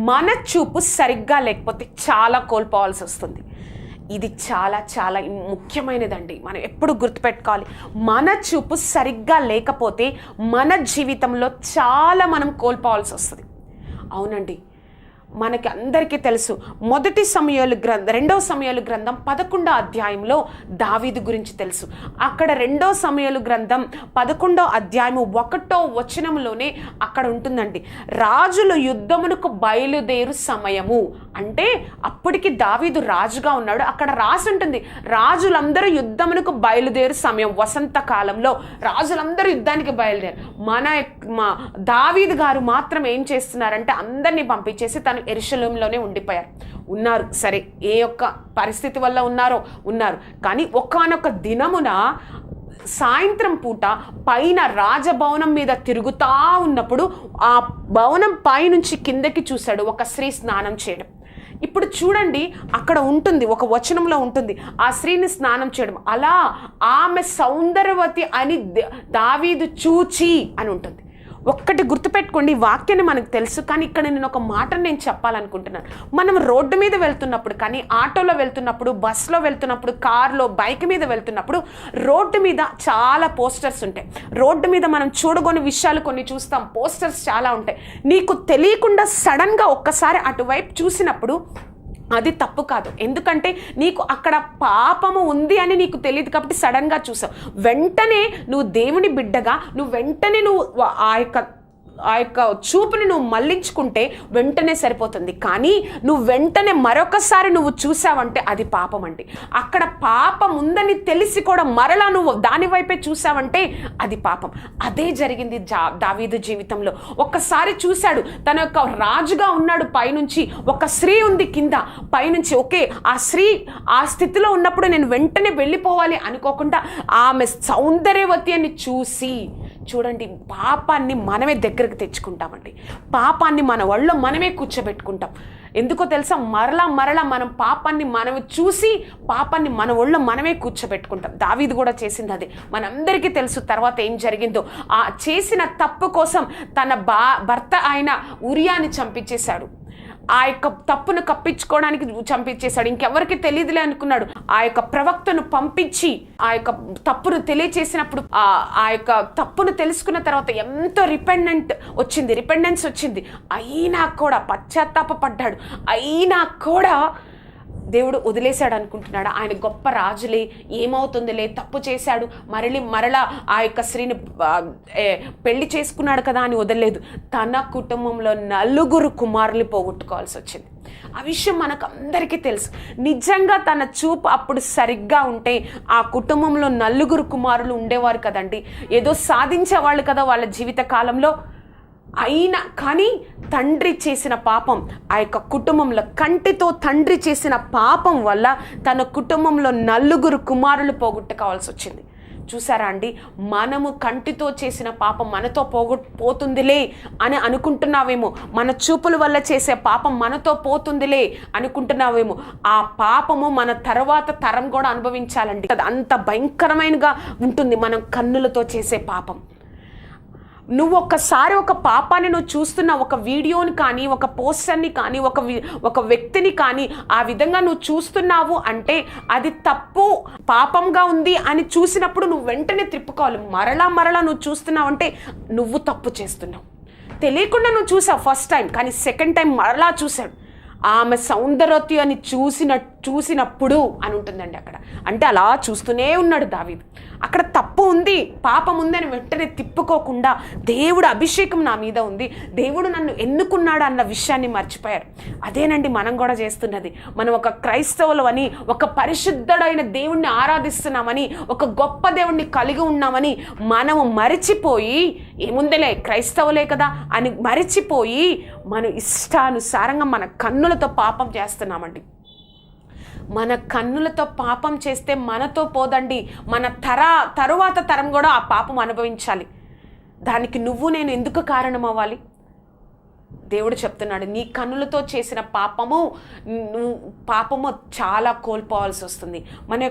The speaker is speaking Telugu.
మన చూపు సరిగ్గా లేకపోతే చాలా కోల్పోవాల్సి వస్తుంది. ఇది చాలా చాలా ముఖ్యమైనదండి. మనం ఎప్పుడు గుర్తుపెట్టుకోవాలి. మన చూపు సరిగ్గా లేకపోతే మన జీవితంలో చాలా మనం కోల్పోవాల్సి వస్తుంది. అవునండి. మనకి అందరికీ తెలుసు. మొదటి సమయాలు గ్రంథం రెండవ సమయాలు గ్రంథం పదకొండో అధ్యాయంలో దావీదు గురించి తెలుసు. అక్కడ రెండో సమయాలు గ్రంథం పదకొండో అధ్యాయము ఒకటో వచనంలోనే అక్కడ ఉంటుందండి. రాజుల యుద్ధమునకు బయలుదేరు సమయము. అంటే అప్పటికి దావీదు రాజుగా ఉన్నాడు. అక్కడ రాసి ఉంటుంది. రాజులందరూ యుద్ధమునకు బయలుదేరు సమయం వసంత కాలంలో. రాజులందరూ యుద్ధానికి బయలుదేరు మన మా దావీదు గారు మాత్రం ఏం చేస్తున్నారంటే అందరినీ పంపించేసి తన ఎరుశలంలోనే ఉండిపోయారు. ఉన్నారు సరే ఏ యొక్క పరిస్థితి వల్ల ఉన్నారో ఉన్నారు. కానీ ఒకనొక దినమున సాయంత్రం పూట పైన రాజభవనం మీద తిరుగుతూ ఉన్నప్పుడు ఆ భవనం పైనుంచి కిందకి చూశాడు ఒక స్త్రీ స్నానం చేయడం. ఇప్పుడు చూడండి అక్కడ ఉంటుంది ఒక వచనంలో ఉంటుంది ఆ స్త్రీని స్నానం చేయడం. అలా ఆమె సౌందర్యవతి అని దావీదు చూచి అని ఉంటుంది. ఒక్కటి గుర్తుపెట్టుకోండి వాక్యాన్ని మనకు తెలుసు కానీ ఇక్కడ నేను ఒక మాటను నేను చెప్పాలనుకుంటున్నాను. మనం రోడ్డు మీద వెళ్తున్నప్పుడు కానీ ఆటోలో వెళ్తున్నప్పుడు బస్సులో వెళ్తున్నప్పుడు కార్లో బైక్ మీద వెళ్తున్నప్పుడు రోడ్డు మీద చాలా పోస్టర్స్ ఉంటాయి. రోడ్డు మీద మనం చూడగొని విషయాలు కొన్ని చూస్తాం పోస్టర్స్ చాలా ఉంటాయి. నీకు తెలియకుండా సడన్గా ఒక్కసారి అటువైపు చూసినప్పుడు అది తప్పు కాదు. ఎందుకంటే నీకు అక్కడ పాపము ఉంది అని నీకు తెలియదు కాబట్టి సడన్గా చూసావు. వెంటనే నువ్వు దేవుని బిడ్డగా నువ్వు వెంటనే నువ్వు ఆ యొక్క ఆ యొక్క చూపుని నువ్వు మళ్ళించుకుంటే వెంటనే సరిపోతుంది. కానీ నువ్వు వెంటనే మరొకసారి నువ్వు చూసావంటే అది పాపం అండి అక్కడ పాపం ఉందని తెలిసి కూడా మరలా నువ్వు దాని వైపే చూసావంటే అది పాపం. అదే జరిగింది జా దావీదు జీవితంలో. ఒక్కసారి చూశాడు తన యొక్క రాజుగా ఉన్నాడు పైనుంచి. ఒక స్త్రీ ఉంది కింద పైనుంచి. ఓకే ఆ స్త్రీ ఆ స్థితిలో ఉన్నప్పుడు నేను వెంటనే వెళ్ళిపోవాలి అనుకోకుండా ఆమె సౌందర్యవతి అని చూసి చూడండి పాపాన్ని మనమే దగ్గరకు తెచ్చుకుంటామండి. పాపాన్ని మన ఒళ్ళో మనమే కూర్చోబెట్టుకుంటాం. ఎందుకో తెలుసా? మరలా మరలా మనం పాపాన్ని మనం చూసి పాపాన్ని మన ఒళ్ళో మనమే కూర్చోబెట్టుకుంటాం. దావీది కూడా చేసింది అది. మనందరికీ తెలుసు తర్వాత ఏం జరిగిందో. ఆ చేసిన తప్పు కోసం తన బా భర్త ఆయన ఉరియాని చంపించేశాడు. ఆ యొక్క తప్పును కప్పించుకోవడానికి చంపించేశాడు. ఇంకెవరికి తెలియదులే అనుకున్నాడు. ఆ యొక్క ప్రవక్తను పంపించి ఆ యొక్క తప్పును తెలియచేసినప్పుడు ఆ ఆ యొక్క తప్పును తెలుసుకున్న తర్వాత ఎంతో రిపెండెంట్ వచ్చింది. రిపెండెన్స్ వచ్చింది. అయినా కూడా పశ్చాత్తాప పడ్డాడు అయినా కూడా దేవుడు వదిలేశాడు అనుకుంటున్నాడు? ఆయన గొప్ప రాజులే ఏమవుతుందిలే? తప్పు చేశాడు మరలి మరలా ఆ యొక్క స్త్రీని ఏ, పెళ్ళి చేసుకున్నాడు కదా అని వదలలేదు. తన కుటుంబంలో నలుగురు కుమారులు పోగొట్టుకోవాల్సి వచ్చింది. ఆ విషయం మనకు అందరికీ తెలుసు. నిజంగా తన చూపు అప్పుడు సరిగ్గా ఉంటే ఆ కుటుంబంలో నలుగురు కుమారులు ఉండేవారు కదండి. ఏదో సాధించేవాళ్ళు కదా వాళ్ళ జీవిత కాలంలో. అయినా కానీ తండ్రి చేసిన పాపం ఆ యొక్క కుటుంబంలో కంటితో తండ్రి చేసిన పాపం వల్ల తన కుటుంబంలో నలుగురు కుమారులు పోగొట్టుకోవాల్సి వచ్చింది. చూసారా అండి? మనము కంటితో చేసిన పాపం మనతో పోగొ పోతుందిలే అని అనుకుంటున్నావేమో. మన చూపుల వల్ల చేసే పాపం మనతో పోతుందిలే అనుకుంటున్నావేమో. ఆ పాపము మన తర్వాత తరం కూడా అనుభవించాలండి. అది అంత భయంకరమైనగా ఉంటుంది మనం కన్నులతో చేసే పాపం. నువ్వు ఒక్కసారి ఒక పాపాన్ని నువ్వు చూస్తున్న ఒక వీడియోని కానీ ఒక పోస్టర్ని కానీ ఒక ఒక వ్యక్తిని కానీ ఆ విధంగా నువ్వు చూస్తున్నావు అంటే అది తప్పు పాపంగా ఉంది అని చూసినప్పుడు నువ్వు వెంటనే తిప్పుకోవాలి. మరలా మరలా నువ్వు చూస్తున్నావు అంటే నువ్వు తప్పు చేస్తున్నావు. తెలియకుండా నువ్వు చూసావు ఫస్ట్ టైం కానీ సెకండ్ టైం మరలా చూశాడు ఆమె సౌందర్యని చూసిన చూసినప్పుడు అని ఉంటుందండి అక్కడ. అంటే అలా చూస్తూనే ఉన్నాడు దావీదు. అక్కడ తప్పు ఉంది పాపం ఉందని వెంటనే తిప్పుకోకుండా దేవుడు అభిషేకం నా మీద ఉంది దేవుడు నన్ను ఎన్నుకున్నాడు అన్న విషయాన్ని మర్చిపోయారు. అదేనండి మనం కూడా చేస్తున్నది. మనం ఒక క్రైస్తవులు అని ఒక పరిశుద్ధుడైన దేవుణ్ణి ఆరాధిస్తున్నామని ఒక గొప్ప దేవుణ్ణి కలిగి ఉన్నామని మనము మరిచిపోయి ఏముందిలే క్రైస్తవులే కదా అని మరిచిపోయి మన ఇష్టానుసారంగా మన కన్నులతో పాపం చేస్తున్నామండి. మన కన్నులతో పాపం చేస్తే మనతో పోదండి. మన తర తరువాత తరం కూడా ఆ పాపం అనుభవించాలి. దానికి నువ్వు నేను ఎందుకు కారణం అవ్వాలి దేవుడు చెప్తున్నాడు నీ కన్నులతో చేసిన పాపము నువ్వు పాపము చాలా కోల్పోవాల్సి వస్తుంది. మన